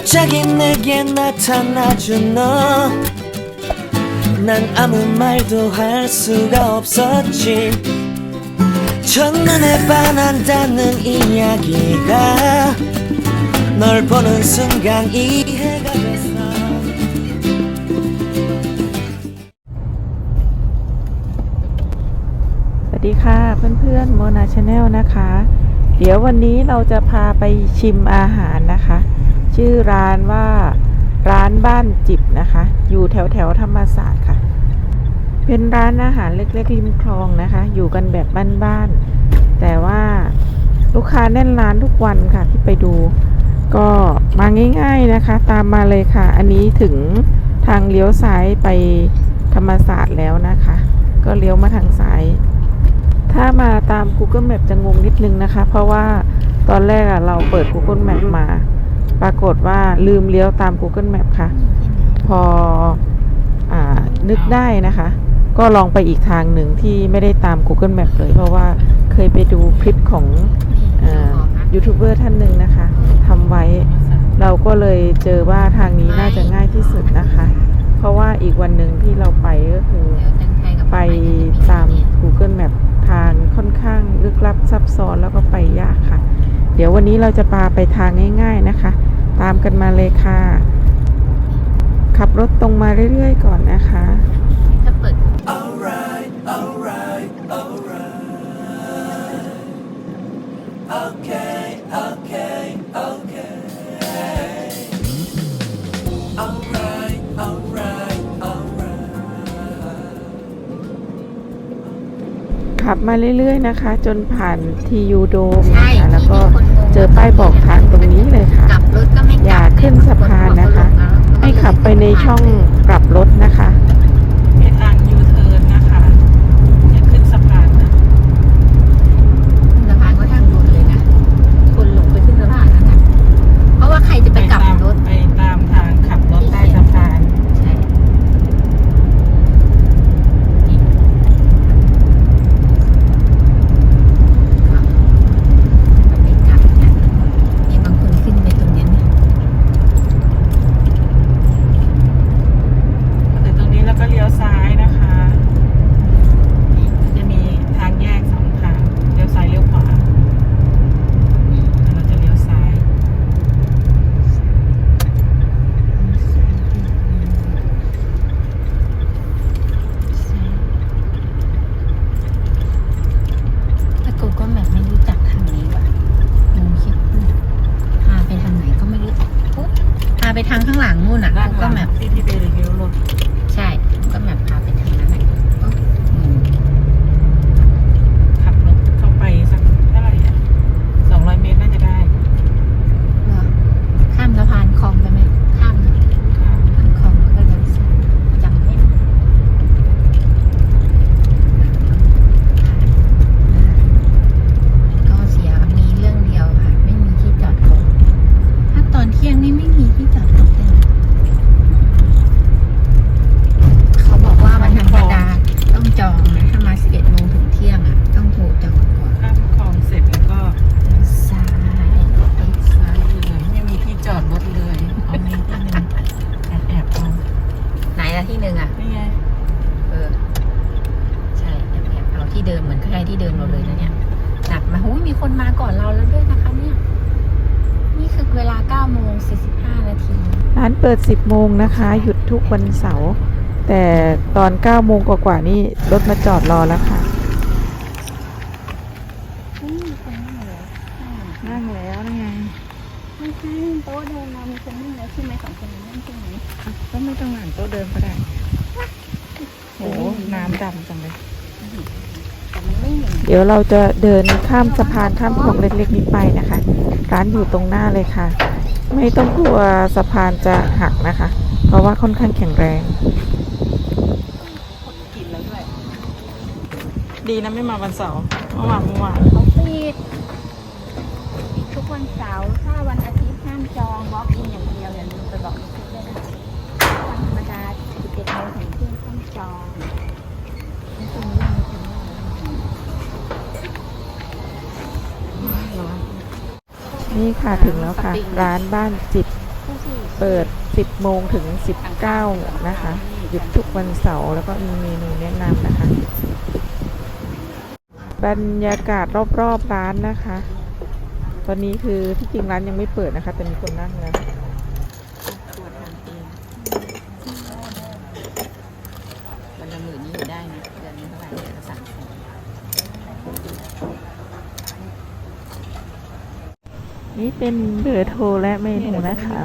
갑자기 내게 나타나준 너 난 아무 말도 할 수가 없었지 첫눈에 반한다는 이야기가 널 보는 순간 이해가 됐어 สวัสดีค่ะเพื่อนๆโมนาชาแนลนะคะ เดี๋ยววันนี้เราจะพาไปชิมอาหารนะคะ ชื่อร้านว่าร้านบ้านจิบนะคะ อยู่แถวแถวธรรมศาสตร์ค่ะ เป็นร้านอาหารเล็กๆริมคลองนะคะ อยู่กันแบบบ้านๆแต่ว่าลูกค้าแน่นร้านทุกวันค่ะที่ไปดู ก็มาง่าย ๆนะคะ ตามมาเลยค่ะ อันนี้ถึงทางเลี้ยวซ้ายไปธรรมศาสตร์แล้วนะคะ ก็เลี้ยวมาทางซ้าย ถ้ามาตาม Google Map จะงงนิดนึงนะคะ เพราะว่าตอนแรกอะเราเปิด Google Map มา ปรากฏว่าลืมเลี้ยวตาม Google Map ค่ะ พออานึกได้นะคะ ก็ลองไปอีกทางหนึ่งที่ไม่ได้ตาม Google Map เลย เพราะว่าเคยไปดูคลิปของยูทูบเบอร์ท่านหนึ่งนะคะทำไว้เราก็เลยเจอว่าทางนี้น่าจะง่ายที่สุดนะคะ เพราะว่าอีกวันหนึ่งที่เราไปก็คือไปตาม Google Map ทางค่อนข้างลึกลับซับซ้อนแล้วก็ไปยากค่ะ เดี๋ยววันนี้เราจะพาไปทางง่าย ๆนะคะ ตามกันมาเลยค่ะ ขับรถตรงมาเรื่อยๆ ก่อนนะคะถ้าเปิด Alright, alright, alright. Okay, okay, okay. Alright, alright, alright. ขับมาเรื่อยๆนะคะ จนผ่านทียูโดมใช่นะคะแล้วก็ที่มีคนงงเจอป้ายบอกทางตรงนี้เลยค่ะ ขึ้นสะพานนะคะ ให้ขับไปในช่องกลับรถนะคะไปทางยูเทิร์นนะคะ อย่าขึ้นสะพานนะ ขึ้นสะพานก็ทางด่วนเลยนะ คนหลงไปขึ้นสะพานนั่นนะเพราะว่าใครจะไปกลับรถ ไปตามทางขับรถใต้สะพาน ใช่มันไม่กลับนะมีบางคนขึ้นไปตรงนี้นะ ถึงตรงนี้แล้วก็เลี้ยวซ้ายนะคะนี่จะมีทางแยกสองทาง เลี้ยวซ้ายเลี้ยวขวาเราจะเลี้ยวซ้าย ถ้ากูก็แบบไม่รู้จักทางนี้ว่ะมึงคิดพาไปทางไหนก็ไม่รู้ปุ๊บพาไปทางข้างหลังนู่นอะ ด้าน กู ห ก็ ลัง แบบ ที่ที่ไปรีวิวรถ ใช่ก็แบบพาไปทางนั้นแหละปุ๊บอืม ขับรถเข้าไปสักเท่าไหร่อะสองร้อยเมตรน่าจะได้ เหรอข้ามสะพานคลองไปไหมข้ามนะข้ามคลองแล้วก็เลี้ยวซ้ายจำไม่ได้ก็เสียมีเรื่องเดียวค่ะ ไม่มีที่จอดรถถ้าตอนเที่ยงนี่ไม่มีที่จอดรถเลยนะเขาบอกว่าวันธรรมดาต้องจองนะถ้ามา11โมงถึงเที่ยงอะ ต้องโทรจองก่อน ข้ามคลองเสร็จแล้วก็ ซ้าย ซ้ายเลยไม่มีที่จอดรถเลยเอาในที่หนึ่งแอบแอบๆเอา ไหนละที่หนึ่งอะ นี่ไง เออ ใช่แอบแอบเอา ที่เดิมเหมือนใครที่เดิมเราเลยนะเนี่ยจับมาหูยมีคนมาก่อนเราแล้วด้วยนะคะเนี่ย นี่คือเวลา9โมง45นาทีร้านเปิด 10โมงนะคะ หยุดทุกวันเสาร์แต่ตอน9โมงกว่าๆนี่รถมาจอดรอแล้วค่ะนั่งแล้วนั่งไงไม่ใช่โต๊ะเดินเรามีคนนั่งแล้วใช่ไหมสองคนนั้นนั่งใช่ไหมก็ไม่ต้องหลังโต๊ะเดิมก็ได้โอ้น้ำดำจังเลย แต่มันไม่เห็น เดี๋ยวเราจะเดินข้ามสะพานข้ามคลองเล็กๆนี้ไปนะคะ ร้านอยู่ตรงหน้าเลยค่ะ ไม่ต้องกลัวสะพานจะหักนะคะ เพราะว่าค่อนข้างแข็งแรงกินแล้วด้วยดีนะไม่มาวันเสาร์เมื่อวานเมื่อวานเขาปิดปิดทุกวันเสาร์ถ้าวันอาทิตย์ห้ามจองบล็อกอินอย่างเดียวอย่าลืมไปบอกลูกค้าด้วยนะวันธรรมดา11โมงถึงเที่ยงต้องจองไม่ต้องเรื่องไม่ต้องเรื่อง นี่ค่ะถึงแล้วค่ะ ร้านบ้านจิบผู้สี่เปิด 10 โมงถึง 19 นะคะ หยุดทุกวันเสาร์แล้วก็มีเมนูแนะนำนะคะ บรรยากาศรอบๆร้านนะคะ ตอนนี้คือที่จริงร้านยังไม่เปิดนะคะ แต่มีคนนั่งแล้วตัวทำเองวันละหมื่นนี่อยู่ได้นะเดือนนึงเท่าไหร่เดือนละสามแสน นี่เป็นเบอร์โทรและเมนูนะคะ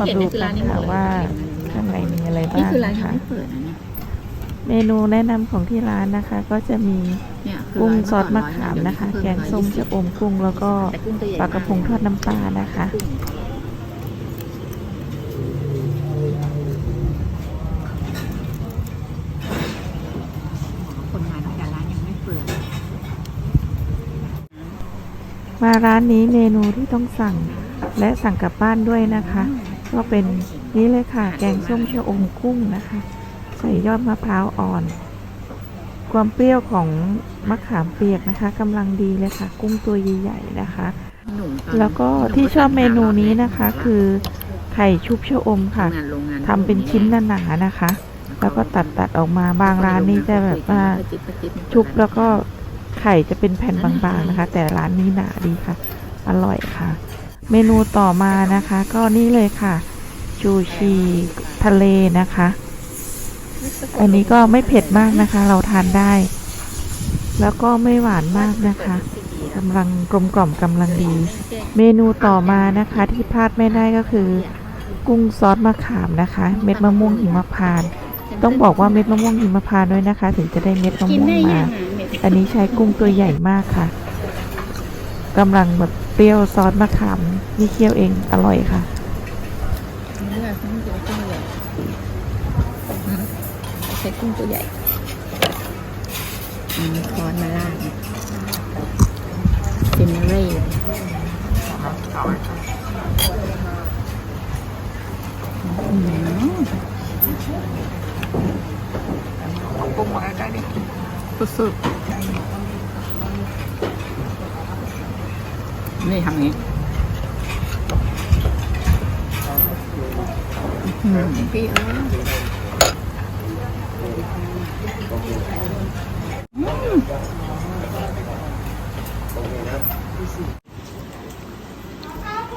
มาดูกันค่ะว่าข้างในมีอะไรนี่บ้างคือร้านนะยังคะไม่เปิดนะเนี่ยเมนูแนะนำของที่ร้านนะคะ ก็จะมีเนี่ยคือกุ้งร้านซอสมะก่นขามร้อยนะคะเดี๋ยวแกงส้มเพิ่ชะอมกุ้งแล้วก็แต่กุ้งตัวใหญ่ปลากระพงทอดน้ำปลานะคะ คนงานแต่ร้านยังไม่เปิด มาร้านนี้เมนูที่ต้องสั่งและสั่งกลับบ้านด้วยนะคะ ก็เป็นนี่เลยค่ะ แกงส้มชะอมกุ้งนะคะ ใส่ยอดมะพร้าวอ่อน ความเปรี้ยวของมะขามเปียกนะคะกำลังดีเลยค่ะ กุ้งตัวใหญ่ๆนะคะ แล้วก็ที่ชอบเมนูนี้นะคะ คือไข่ชุบชะอมค่ะทำงาเป็นชิ้นหนาๆนะคะ แล้วก็ตัดตัดๆออกมาบางร้านนี่จะแบบว่าชุบแล้วก็ ไข่จะเป็นแผ่นบางๆนะคะ แต่ร้านนี้หนาดีค่ะ อร่อยค่ะ เมนูต่อมานะคะ ก็นี่เลยค่ะ ชูชีทะเลนะคะ อันนี้ก็ไม่เผ็ดมากนะคะ เราทานได้ แล้วก็ไม่หวานมากนะคะกำลังกลมกล่อมกำลังดี เมนูต่อมานะคะที่พลาดไม่ได้ก็คือ กุ้งซอสมะขามนะคะ เม็ดมะม่วงหิมพานต์ต้องบอกว่าเม็ดมะม่วงหิมพานต์ด้วยนะคะ ถึงจะได้เม็ดมะกินม่วงได้มายังไงเม็ด อันนี้ใช้กุ้งตัวใหญ่มากค่ะกำลังแบบเปรี้ยวซอสมะขามนี่เคี่ยวเองอร่อยค่ะเลือกกุ้งตัวใหญ่ใช้กุ้งตัวใหญ่อืมคอนมาลาดเนเร่อืมกุ้งมาใกล้ๆ สุดๆ นี่ทำอย่างนี้อืมพี่เออ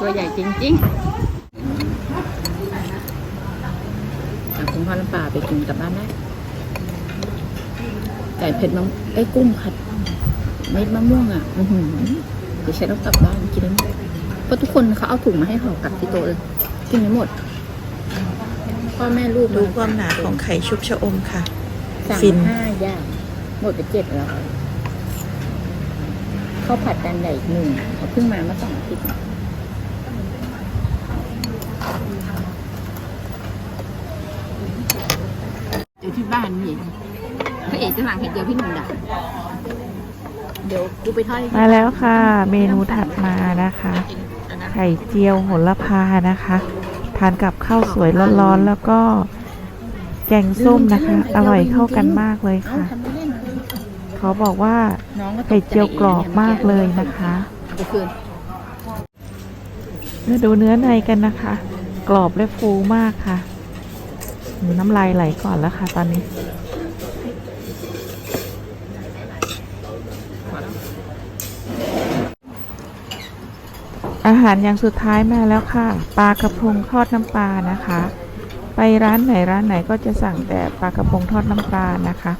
ตัวใหญ่จริงๆเอาคุณพ่อน้ำปลาไปกินกลับบ้านได้ ไก่เผ็ดมะไอ้ยกุ้งผัดเม็ดมะม่วงอะอือหือเดี๋ยวใช้ต้องกลับบ้านกินได้หมดเพราะทุกคนเขาเอาถุงมาให้ห่อกลับที่โต๊ะเลยกินไม่หมดพ่อแม่ลูกดูความหนาของไข่ชุบชะอมค่ะ สั่งฟินมาห้าอย่างหมดไปเจ็ดแล้วข้าวผัดจานใหญ่อีกหนึ่งเขาเพิ่งมาเมื่อสองอาทิตย์เดี๋ยวที่บ้านมี พระเอกจะหลังเห็ดเดียวพี่หนุ่มด่าเดี๋ยวกูไปทอดให้มาแล้วค่ะ เมนูถัดมานะคะ ไข่เจียวโหระพานะคะทานกับข้าวสวยร้อนๆแล้วก็แกงส้มนะคะ อร่อยเข้ากันมากเลยเอ้าค่ะทำไม่เล่นเขาบอกว่าน้องก็ตกใจไข่เจียวกรอบมากเลยนะคะเอาไปคืนมาดูเนื้อในกันนะคะ กรอบและฟูมากค่ะ น้ำลายไหลก่อนแล้วค่ะตอนนี้ อาหารอย่างสุดท้ายมาแล้วค่ะ ปลากระพงทอดน้ำปลานะคะ ไปร้านไหนร้านไหนก็จะสั่งแต่ปลากระพงทอดน้ำปลานะคะ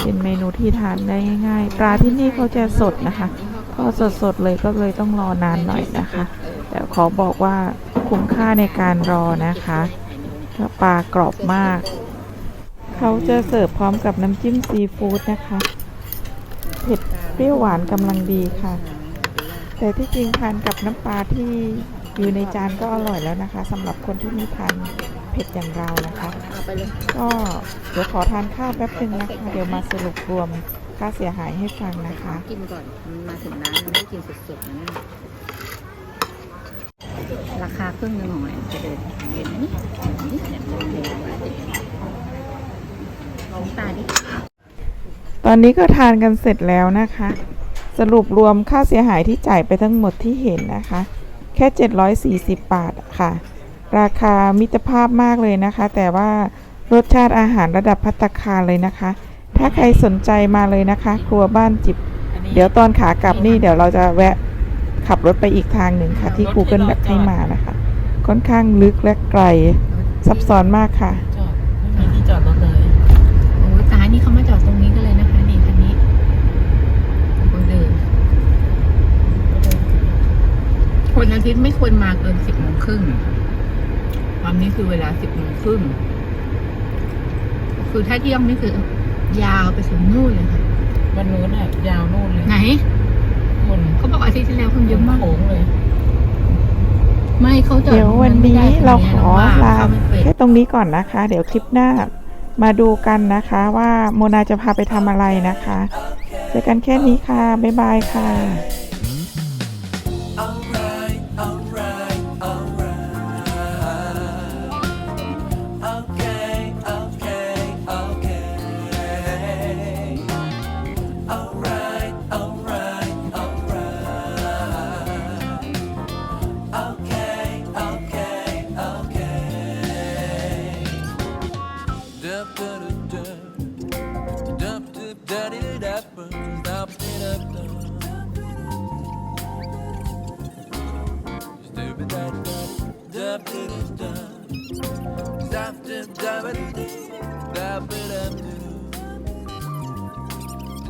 เป็นเมนูที่ทานได้ง่ายๆ ปลาที่นี่เขาจะสดนะคะทอสดๆเลยก็เลยต้องรอนานหน่อยนะคะ แต่ขอบอกว่าคุ้มค่าในการรอนะคะปลากรอบมาก เขาจะเสิร์ฟพร้อมกับน้ำจิ้มซีฟู้ดนะคะ เผ็ดเปรี้ยวหวานกำลังดีค่ะ แต่ที่จริงทานกับน้ำปลาที่อยู่ในจานก็อร่อยแล้วนะคะสำหรับคนที่ไมีทานเผ็ดอย่างเรานะคะเอาไปเลยก็เดี๋ยวขอทานข้าวแป๊บนึงนะคะเดี๋ยวมาสรุปรวมค่าเสียหายให้ฟังนะคะ กินก่อนมันมาถึงร้านมันได้กินสดๆนะเนี่ยราคาครึ่งหนึงของแอนจะเดินเย็นนะนี่นี่เนี่ยมันเดินมาเด็กลองตาดิตอนนี้ก็ทานกันเสร็จแล้วนะคะ สรุปรวมค่าเสียหายที่จ่ายไปทั้งหมดที่เห็นนะคะ แค่ 740 บาทค่ะ ราคามิตรภาพมากเลยนะคะ แต่ว่ารสชาติอาหารระดับพัตตาคาเลยนะคะ ถ้าใครสนใจมาเลยนะคะ ครัวบ้านจิบ เดี๋ยวตอนขากลับนี่เดี๋ยวเราจะแวะขับรถไปอีกทางหนึ่งค่ะ ที่ Google แบบให้มานะคะ ค่อนข้างลึกและไกลซับซ้อนมากค่ะ จอดไม่มีที่จอดรถเลย โอ้ยตายนี่เขามาจอดตรงนี้กันเลยนะคะนี่คันนี้คนเดิน คนอาทิตย์ไม่ควรมาเกินสิบโมงครึ่งตอนนี้คือเวลาสิบโมงครึ่งคือถ้าเที่ยงนี่คือ ยาวไปถึงนู่นเลยค่ะ วันนู้นอะ ยาวนู่นเลยไหนคนเขาบอกอาทิตย์ที่แล้วคนเยอะมากโค้งเลย ไม่เขาจอดเดี๋ยววันนี้เราขอลาเข้ไม่เป็นแค่ตรงนี้ก่อนนะคะ เดี๋ยวคลิปหน้ามาดูกันนะคะว่าโมนาจะพาไปทำอะไรนะคะ เจอกันแค่นี้ค่ะ บ๊ายบายค่ะ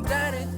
done it.